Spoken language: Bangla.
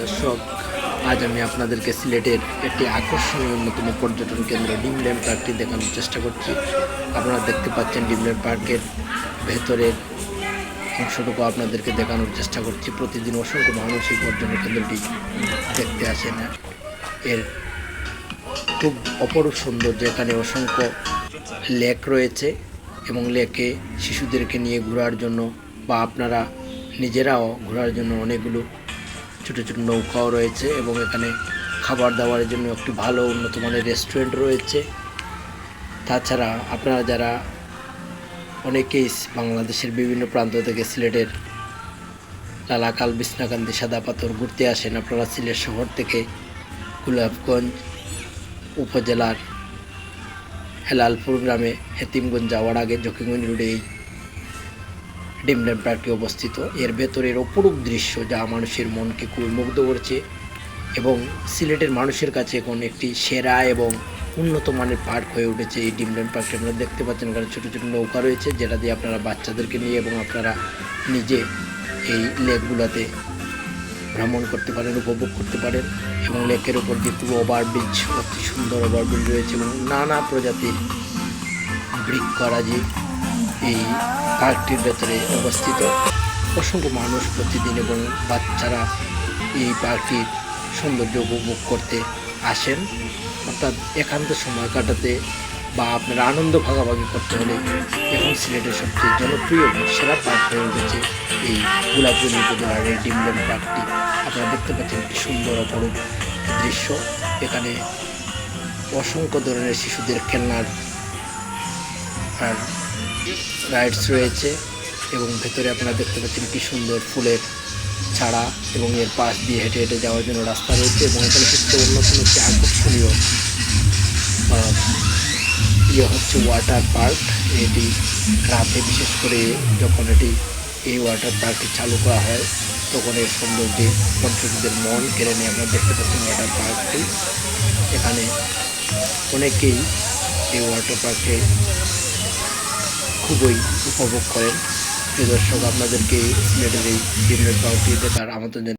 দর্শক, আজ আমি আপনাদেরকে সিলেটের একটি আকর্ষণীয় অন্যতম পর্যটন কেন্দ্র ডিমল্যান্ড পার্কটি দেখানোর চেষ্টা করছি। আপনারা দেখতে পাচ্ছেন ডিমল্যান্ড পার্কের ভেতরের অংশটুকু আপনাদেরকে দেখানোর চেষ্টা করছি। প্রতিদিন অসংখ্য মানুষ এই পর্যটন কেন্দ্রটি দেখতে আসেন এর খুব অপরূপ সৌন্দর্য, এখানে অসংখ্য লেক রয়েছে এবং লেকে শিশুদেরকে নিয়ে ঘোরার জন্য বা আপনারা নিজেরাও ঘোরার জন্য অনেকগুলো ছোটো ছোটো নৌকাও রয়েছে এবং এখানে খাবার দাবারের জন্য একটি ভালো উন্নত মানের রেস্টুরেন্ট রয়েছে। তাছাড়া আপনারা যারা অনেকেই বাংলাদেশের বিভিন্ন প্রান্ত থেকে সিলেটের লালাকাল, বিছনাকান্দি সাদা পাথর ঘুরতে আসেন, আপনারা সিলেট শহর থেকে গোলাপগঞ্জ উপজেলার হেলালপুর গ্রামে হেতিমগঞ্জ যাওয়ার আগে জকিগঞ্জ রোডে এই ডিমল্যান্ড পার্কে অবস্থিত। এর ভেতরের অপরূপ দৃশ্য যা মানুষের মনকে খুবই মুগ্ধ করছে এবং সিলেটের মানুষের কাছে এখন একটি সেরা এবং উন্নত মানের পার্ক হয়ে উঠেছে এই ডিমল্যান্ড পার্কটি। আপনারা দেখতে পাচ্ছেন এখানে ছোটো ছোটো নৌকা রয়েছে, যেটা দিয়ে আপনারা বাচ্চাদেরকে নিয়ে এবং আপনারা নিজে এই লেকগুলোতে ভ্রমণ করতে পারেন, উপভোগ করতে পারেন এবং লেকের ওপর দিয়ে পুরো ওভারব্রিজ, অতি সুন্দর ওভারব্রিজ রয়েছে এবং নানা প্রজাতির বৃক্ষরাজি এই পার্কটির ভেতরে অবস্থিত অসংখ্য মানুষ প্রতিদিন এবং বাচ্চারা এই পার্কটির সৌন্দর্য উপভোগ করতে আসেন। অর্থাৎ একান্ত সময় কাটাতে বা আপনার আনন্দ ভাগাভাগি করতে হলে এখন সিলেটের সবচেয়ে জনপ্রিয় এবং সেরা পার্ক হয়ে উঠেছে এই গোলাপগঞ্জ উপজেলার এই ডিমল্যান্ড পার্কটি। আপনারা দেখতে পাচ্ছেন একটি সুন্দর অপরূপ দৃশ্য। এখানে অসংখ্য ধরনের শিশুদের খেলনার আর রাইডস রয়েছে এবং ভেতরে আপনারা দেখতে পাচ্ছেন কি সুন্দর ফুলের ছাড়া এবং এর পাশ দিয়ে হেঁটে হেঁটে যাওয়ার জন্য রাস্তা রয়েছে এবং এখানে সবচেয়ে অন্যতম একটি আকর্ষণীয় ইয়ে হচ্ছে ওয়াটার পার্ক এটি রাতে বিশেষ করে যখন এটি এই ওয়াটার পার্কটি চালু করা হয়, তখন এর সৌন্দর্যে পর্যটকদের মন কেড়ে নিয়ে আপনারা দেখতে পাচ্ছেন ওয়াটার পার্কটি এখানে অনেকেই এই ওয়াটার পার্কে খুবই উপভোগ করেন প্রিয় দর্শক আপনাদেরকে সিলেটের এই ডিমলেট পার্কটি দেখার আমন্ত্রণ।